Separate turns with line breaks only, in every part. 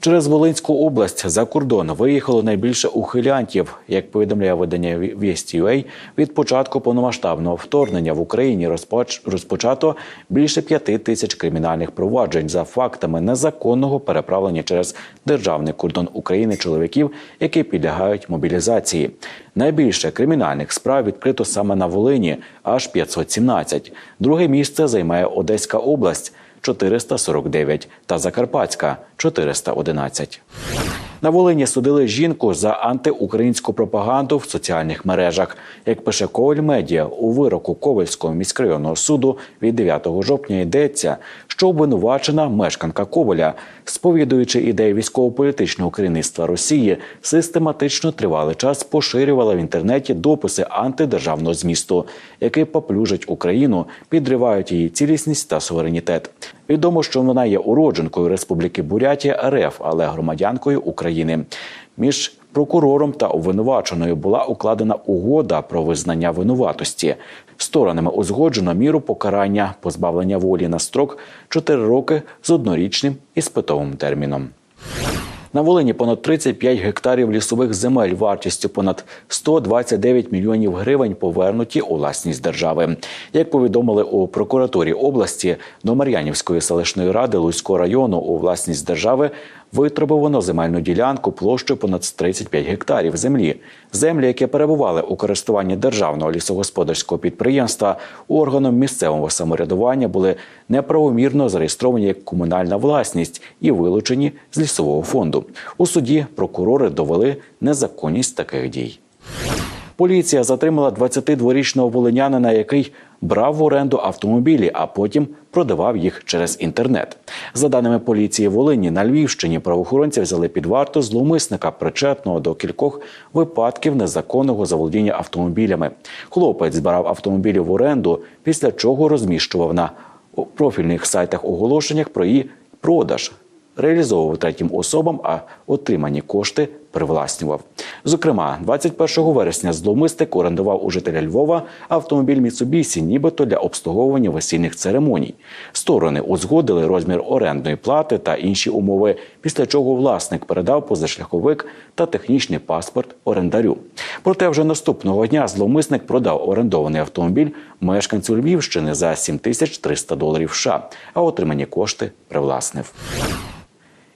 Через Волинську область за кордон виїхало найбільше ухилянтів. Як повідомляє видання Вєсті.UA, від початку повномасштабного вторгнення в Україні розпоч... розпочато більше п'яти тисяч кримінальних проваджень за фактами незаконного переправлення через державний кордон України чоловіків, які підлягають мобілізації. Найбільше кримінальних справ відкрито саме на Волині аж 517. Друге місце займає Одеська область. 449 та Закарпатська 411. На Волині судили жінку за антиукраїнську пропаганду в соціальних мережах. Як пише Коваль Медіа, у вироку Ковальського міськрайонного суду від 9 жовтня йдеться, що обвинувачена мешканка Коваля, сповідуючи ідеї військово-політичного керівництва Росії, систематично тривалий час поширювала в інтернеті дописи антидержавного змісту, які поплюжать Україну, підривають її цілісність та суверенітет. Відомо, що вона є уродженкою Республіки Бурятія РФ, але громадянкою України. Між прокурором та обвинуваченою була укладена угода про визнання винуватості. Сторонами узгоджено міру покарання позбавлення волі на строк 4 роки з однорічним іспитовим терміном. На Волині понад 35 гектарів лісових земель вартістю понад 129 мільйонів гривень повернуті у власність держави. Як повідомили у прокуратурі області до Мар'янівської селищної ради Луцького району у власність держави витребувано земельну ділянку площею понад 35 гектарів землі. Землі, які перебували у користуванні державного лісогосподарського підприємства, органом місцевого самоврядування були неправомірно зареєстровані як комунальна власність і вилучені з лісового фонду. У суді прокурори довели незаконність таких дій. Поліція затримала 22-річного волинянина, який брав в оренду автомобілі, а потім продавав їх через інтернет. За даними поліції Волині, на Львівщині правоохоронці взяли під варту зловмисника, причетного до кількох випадків незаконного заволодіння автомобілями. Хлопець збирав автомобілі в оренду, після чого розміщував на профільних сайтах оголошеннях про її продаж. Реалізовував третім особам, а отримані кошти привласнював. Зокрема, 21 вересня зловмисник орендував у жителя Львова автомобіль Міцубісі, нібито для обслуговування весільних церемоній. Сторони узгодили розмір орендної плати та інші умови, після чого власник передав позашляховик та технічний паспорт орендарю. Проте вже наступного дня зловмисник продав орендований автомобіль мешканцю Львівщини за 7300 доларів США, а отримані кошти привласнив.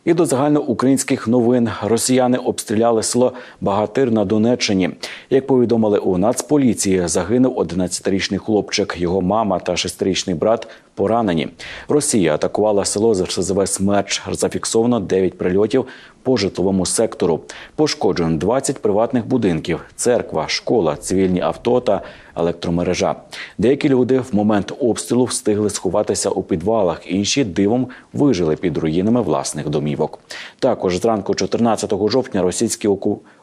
І до загальноукраїнських новин росіяни обстріляли село Багатир на Донеччині. Як повідомили у Нацполіції, загинув 11-річний хлопчик, його мама та 6-річний брат поранені. Росія атакувала село з РСЗВ «Смерч». Зафіксовано 9 прильотів по житловому сектору. Пошкоджено 20 приватних будинків, церква, школа, цивільні авто та електромережа. Деякі люди в момент обстрілу встигли сховатися у підвалах, інші дивом вижили під руїнами власних домівок. Також зранку 14 жовтня російські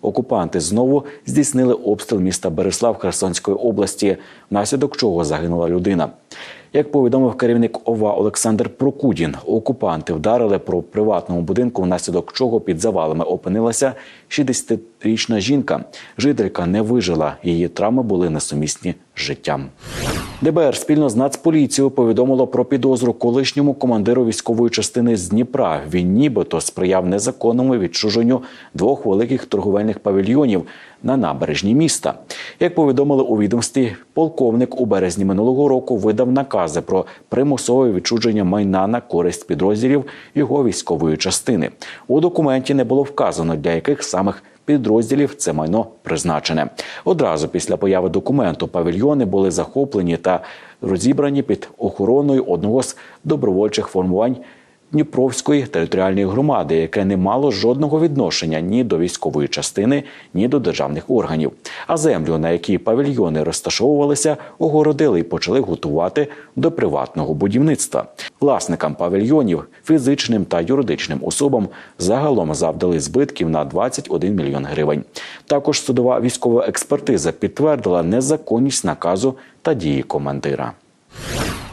окупанти знову здійснили обстріл міста Береслав Херсонської області, внаслідок чого загинула людина. Як повідомив керівник ОВА Олександр Прокудін, окупанти вдарили про приватному будинку, внаслідок чого під завалами опинилася 60-річна жінка. Жителька не вижила. Її травми були несумісні життям. ДБР спільно з Нацполіцією повідомило про підозру колишньому командиру військової частини з Дніпра. Він нібито сприяв незаконному відчуженню двох великих торговельних павільйонів на набережні міста. Як повідомили у відомстві, полковник у березні минулого року видав накази про примусове відчуження майна на користь підрозділів його військової частини. У документі не було вказано для яких самих підрозділів це майно призначене. Одразу після появи документу павільйони були захоплені та розібрані під охороною одного з добровольчих формувань Дніпровської територіальної громади, яке не мало жодного відношення ні до військової частини, ні до державних органів. А землю, на якій павільйони розташовувалися, огородили і почали готувати до приватного будівництва. Власникам павільйонів, фізичним та юридичним особам загалом завдали збитків на 21 мільйон гривень. Також судова військова експертиза підтвердила незаконність наказу та дії командира.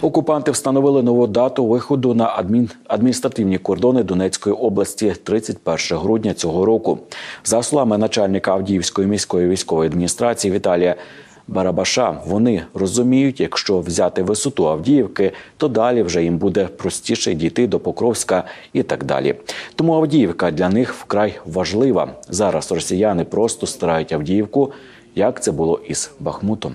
Окупанти встановили нову дату виходу на адмін... адміністративні кордони Донецької області 31 грудня цього року. За словами начальника Авдіївської міської військової адміністрації Віталія Барабаша. Вони розуміють, якщо взяти висоту Авдіївки, то далі вже їм буде простіше дійти до Покровська і так далі. Тому Авдіївка для них вкрай важлива. Зараз росіяни просто стирають Авдіївку, як це було із Бахмутом.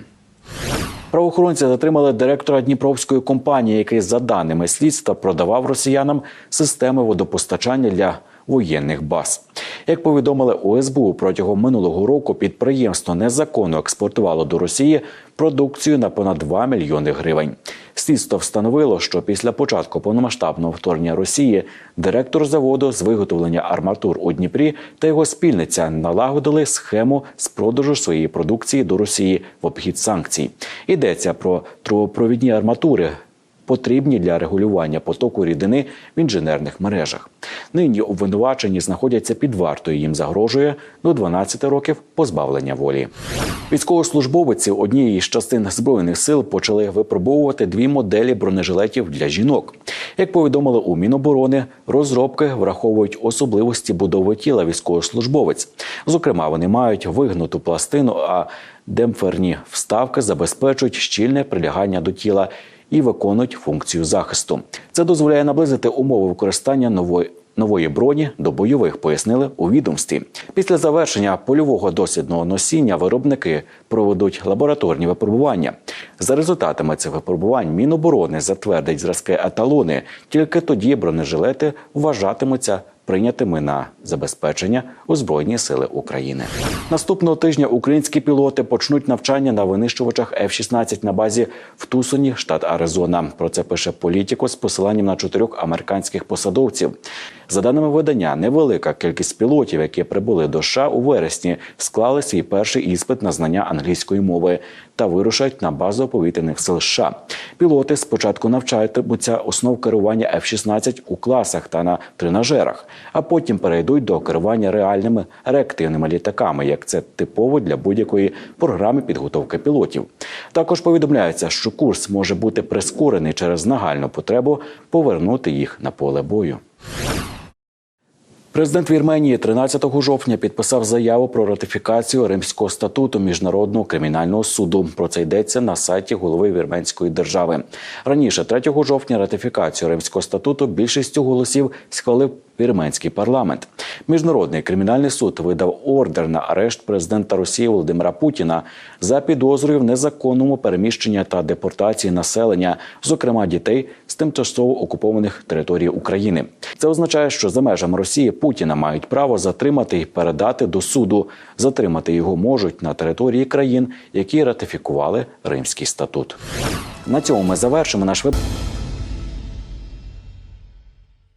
Правоохоронці затримали директора Дніпровської компанії, який, за даними слідства, продавав росіянам системи водопостачання для воєнних баз. Як повідомили у СБУ, протягом минулого року підприємство незаконно експортувало до Росії продукцію на понад 2 мільйони гривень. Слідство встановило, що після початку повномасштабного вторгнення Росії директор заводу з виготовлення арматур у Дніпрі та його спільниця налагодили схему з продажу своєї продукції до Росії в обхід санкцій. Йдеться про трубопровідні арматури. Потрібні для регулювання потоку рідини в інженерних мережах. Нині обвинувачені знаходяться під вартою. Їм загрожує до 12 років позбавлення волі. Військовослужбовиці однієї з частин збройних сил почали випробовувати дві моделі бронежилетів для жінок. Як повідомили у Міноборони, розробки враховують особливості будови тіла військовослужбовець. Зокрема, вони мають вигнуту пластину, а демпферні вставки забезпечують щільне прилягання до тіла і виконують функцію захисту. Це дозволяє наблизити умови використання нової. Нової броні до бойових пояснили у відомстві. Після завершення польового дослідного носіння виробники проведуть лабораторні випробування. За результатами цих випробувань Міноборони затвердить зразки еталони. Тільки тоді бронежилети вважатимуться прийнятими на забезпечення у Збройні Сили України. Наступного тижня українські пілоти почнуть навчання на винищувачах F-16 на базі в Тусоні, штат Аризона. Про це пише політико з посиланням на чотирьох американських посадовців. За даними видання, невелика кількість пілотів, які прибули до США у вересні, склали свій перший іспит на знання англійської мови та вирушать на базу повітряних сил США. Пілоти спочатку навчатимуться основ керування F-16 у класах та на тренажерах, а потім перейдуть до керування реальними реактивними літаками, як це типово для будь-якої програми підготовки пілотів. Також повідомляється, що курс може бути прискорений через нагальну потребу повернути їх на поле бою. Президент Вірменії 13 жовтня підписав заяву про ратифікацію Римського статуту міжнародного кримінального суду. Про це йдеться на сайті голови вірменської держави. Раніше 3 жовтня ратифікацію Римського статуту більшістю голосів схвалив вірменський парламент. Міжнародний кримінальний суд видав ордер на арешт президента Росії Володимира Путіна за підозрою в незаконному переміщенні та депортації населення, зокрема дітей з тимчасово окупованих територій України. Це означає, що за межами Росії Путіна мають право затримати і передати до суду. Затримати його можуть на території країн, які ратифікували Римський статут. На цьому ми завершимо наш випуск.